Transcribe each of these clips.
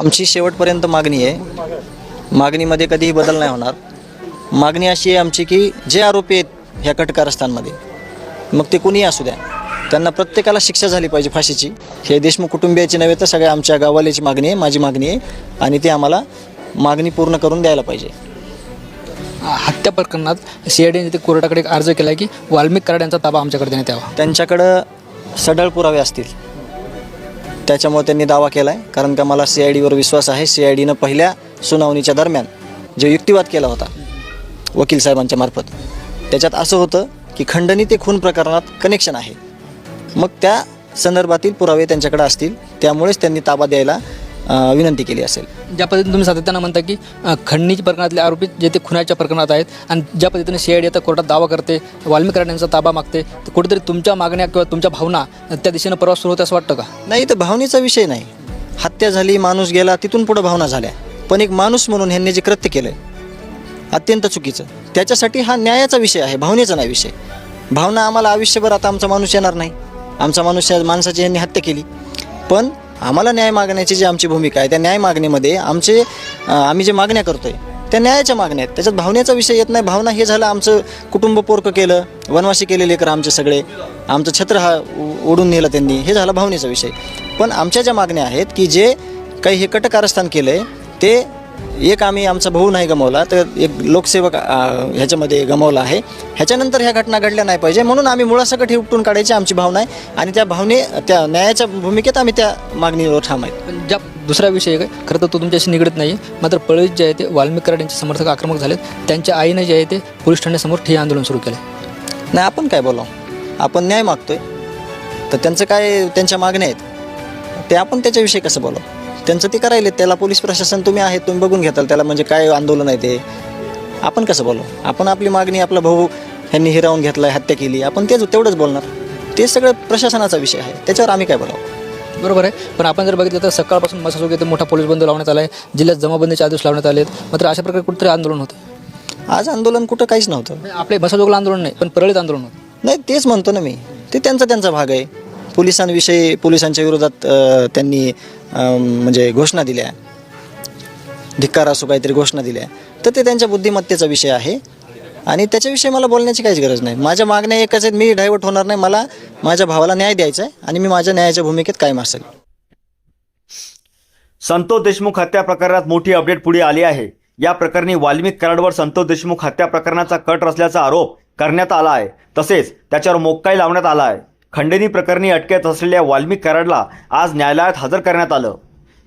आमची शेवटपर्यंत मागणी आहे. मागणीमध्ये कधीही बदल नाही होणार. मागणी अशी आहे आमची की जे आरोपी आहेत ह्या कटकारस्थानमध्ये मग ते कुणीही असू द्या. त्यांना प्रत्येकाला शिक्षा झाली पाहिजे फाशीची. हे देशमुख कुटुंबियाची नव्हे तर सगळ्या आमच्या गाववाल्याची मागणी आहे माझी मागणी आहे. आणि ते आम्हाला मागणी पूर्ण करून द्यायला पाहिजे. हत्या प्रकरणात सी आय डीने ते कोर्टाकडे अर्ज केला की वाल्मिक कराड यांचा ताबा आमच्याकडे देण्यात यावा. त्यांच्याकडं सढळ पुरावे असतील. त्याच्यामुळे त्यांनी दावा केला आहे कारण का मला सी आय डीवर विश्वास आहे. सी आय डीनं पहिल्या सुनावणीच्या दरम्यान जो युक्तिवाद केला होता वकील साहेबांच्या मार्फत त्याच्यात असं होतं की खंडणी ते खून प्रकरणात कनेक्शन आहे. मग त्या संदर्भातील पुरावे त्यांच्याकडे असतील. त्यामुळेच त्यांनी ताबा द्यायला विनंती केली असेल. ज्या पद्धतीने तुम्ही सातत्यानं म्हणता की अ, खंडणीच्या प्रकरणातले आरोपी जे ते खुनाच्या प्रकरणात आहेत आणि ज्या पद्धतीने सी आय डी आता कोर्टात दावा करते वाल्मिक कराड यांचा ताबा मागते तर कुठेतरी तुमच्या मागण्या किंवा तुमच्या भावना त्या दिशेनं प्रवास सुरू होते असं वाटतं का? नाही तर भावनेचा विषय नाही. हत्या झाली माणूस गेला तिथून पुढं भावना झाल्या. पण एक माणूस म्हणून ह्यांनी जे कृत्य केलं अत्यंत चुकीचं. त्याच्यासाठी हा न्यायाचा विषय आहे भावनेचा नाही विषय. भावना आम्हाला आयुष्यभर आता आमचा माणूस येणार नाही. आमचा माणूस या माणसाची यांनी हत्या केली. पण आम्हाला न्याय मागण्याची जी आमची भूमिका आहे त्या न्याय मागणीमध्ये आमचे आम्ही जे मागण्या करतो आहे त्या न्यायाच्या मागण्या आहेत. त्याच्यात भावनेचा विषय येत नाही. भावना हे झालं आमचं कुटुंब पोरकं केलं वनवासी केले लेकर आमचे सगळे. आमचं छत्र हा उ- ओढून नेलं त्यांनी. हे झालं भावनेचा विषय. पण आमच्या ज्या मागण्या आहेत की जे काही हे कटकारस्थान केलं आहे ते एक आम्ही आमचा भाऊ नाही गमावला तर एक लोकसेवक ह्याच्यामध्ये गमावला आहे. ह्याच्यानंतर ह्या घटना घडल्या नाही पाहिजे. म्हणून आम्ही मुळासकट हे उपटून काढायची आमची भावना आहे आणि त्या भावने त्या न्यायाच्या भूमिकेत आम्ही त्या मागणीवर ठाम आहे. ज्या दुसरा विषय आहे खरं तर तो तुमच्याशी निगडीत नाही. मात्र पळवीत जे आहे ते वाल्मिक कराड यांचे समर्थक आक्रमक झालेत. त्यांच्या आईने जे आहे ते पोलीस ठाण्यासमोर ठिय्या आंदोलन सुरू केलं नाही आपण काय बोलावं? आपण न्याय मागतोय. तर त्यांचं काय त्यांच्या मागण्या आहेत. ते आपण त्याच्याविषयी कसं बोलावं? त्यांचं ते करायले त्याला पोलीस प्रशासन तुम्ही आहेत तुम्ही बघून घेताल त्याला म्हणजे काय आंदोलन आहे ते. आपण कसं बोलू? आपण आपली मागणी आपला भाऊ ह्यांनी हिरावून घेतला हत्या केली आपण तेच तेवढंच बोलणार. ते सगळं प्रशासनाचा विषय आहे. त्याच्यावर आम्ही काय बोलावं? बरोबर आहे. पण आपण जर बघितलं तर सकाळपासून मसाजोग येथे मोठा पोलीस बंद लावण्यात आला आहे जिल्ह्यात जमाबंदीचे आदेश लावण्यात आले आहेत मात्र अशा प्रकारे कुठेतरी आंदोलन होतं. आज आंदोलन कुठं काहीच नव्हतं. आपले मसाजोगला आंदोलन नाही पण परळीत आंदोलन होतं. नाही तेच म्हणतो ना मी. ते त्यांचा त्यांचा भाग आहे. पोलिसांविषयी पोलिसांच्या विरोधात त्यांनी म्हणजे घोषणा दिल्या. धिक्कार असो काहीतरी घोषणा दिल्या. तर ते त्यांच्या बुद्धिमत्तेचा विषय आहे. आणि त्याच्याविषयी मला बोलण्याची काहीच गरज नाही. माझ्या मागण्या एकच आहेत मी डायव्हर्ट होणार नाही. मला माझ्या भावाला न्याय द्यायचा आहे आणि मी माझ्या न्यायाच्या भूमिकेत कायम असेल. संतोष देशमुख हत्या प्रकरणात मोठी अपडेट पुढे आली आहे. या प्रकरणी वाल्मिक कराडवर संतोष देशमुख हत्या प्रकरणाचा कट रचल्याचा आरोप करण्यात आला आहे. तसेच त्याच्यावर मोक्काई लावण्यात आला आहे. खंडणी प्रकरणी अटकेत असलेल्या वाल्मिक कराडला आज न्यायालयात हजर करण्यात आलं.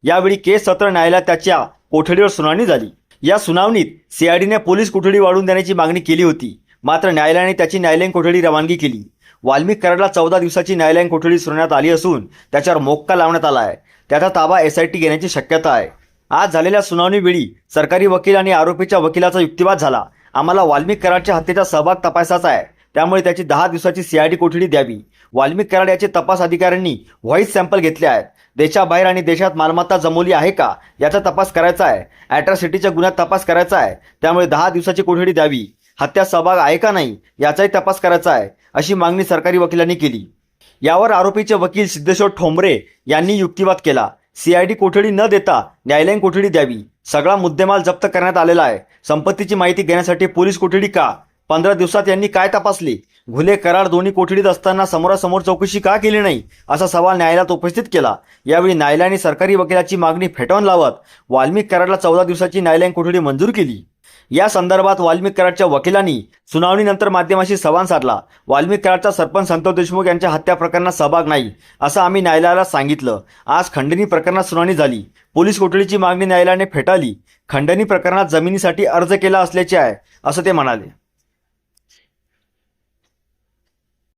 यावेळी केस सत्र न्यायालयात त्याच्या कोठडीवर सुनावणी झाली. या सुनावणीत सीआयडीने पोलीस कोठडी वाढवून देण्याची मागणी केली होती. मात्र न्यायालयाने त्याची न्यायालयीन कोठडी रवानगी केली. वाल्मिक कराडला चौदा दिवसाची न्यायालयीन कोठडी सुनावण्यात आली असून त्याच्यावर मोक्का लावण्यात आला आहे. त्याचा ताबा एस आय टी घेण्याची शक्यता आहे. आज झालेल्या सुनावणीवेळी सरकारी वकील आणि आरोपीच्या वकिलाचा युक्तिवाद झाला. आम्हाला वाल्मिक कराडच्या हत्येचा सहभाग तपासायचा आहे. त्यामुळे त्याची दहा दिवसाची सीआयडी कोठडी द्यावी? वाल्मिक कराड याचे तपास अधिकाऱ्यांनी व्हॉइस सॅम्पल घेतले आहेत. देशाबाहेर आणि देशात मालमत्ता जमवली आहे का? याचा तपास करायचा आहे. अॅट्रॉसिटीच्या गुन्ह्यात तपास करायचा आहे. त्यामुळे दहा दिवसाची कोठडी द्यावी? हत्या सहभाग आहे का नाही? याचाही तपास करायचा आहे अशी मागणी सरकारी वकिलांनी केली. यावर आरोपीचे वकील सिद्धेश्वर ठोंबरे यांनी युक्तिवाद केला. सीआयडी कोठडी न देता न्यायालयीन कोठडी द्यावी? सगळा मुद्देमाल जप्त करण्यात आलेला आहे. संपत्तीची माहिती घेण्यासाठी पोलीस कोठडी का? पंधरा दिवसात यांनी काय तपासले? घुले कराड दोन्ही कोठडीत असताना समोरासमोर चौकशी का केली नाही? असा सवाल न्यायालयात उपस्थित केला. यावेळी न्यायालयाने सरकारी वकिलाची मागणी फेटाळून लावत वाल्मिक कराडला चौदा दिवसाची न्यायालयीन कोठडी मंजूर केली. या संदर्भात वाल्मिक कराडच्या वकिलांनी सुनावणीनंतर माध्यमाशी संवाद साधला. वाल्मिक कराडचा सरपंच संतोष देशमुख यांच्या हत्या प्रकरणात सहभाग नाही असं आम्ही न्यायालयाला सांगितलं. आज खंडणी प्रकरणात सुनावणी झाली. पोलीस कोठडीची मागणी न्यायालयाने फेटाळली. खंडणी प्रकरणात जमिनीसाठी अर्ज केला असल्याचे आहे असं ते म्हणाले.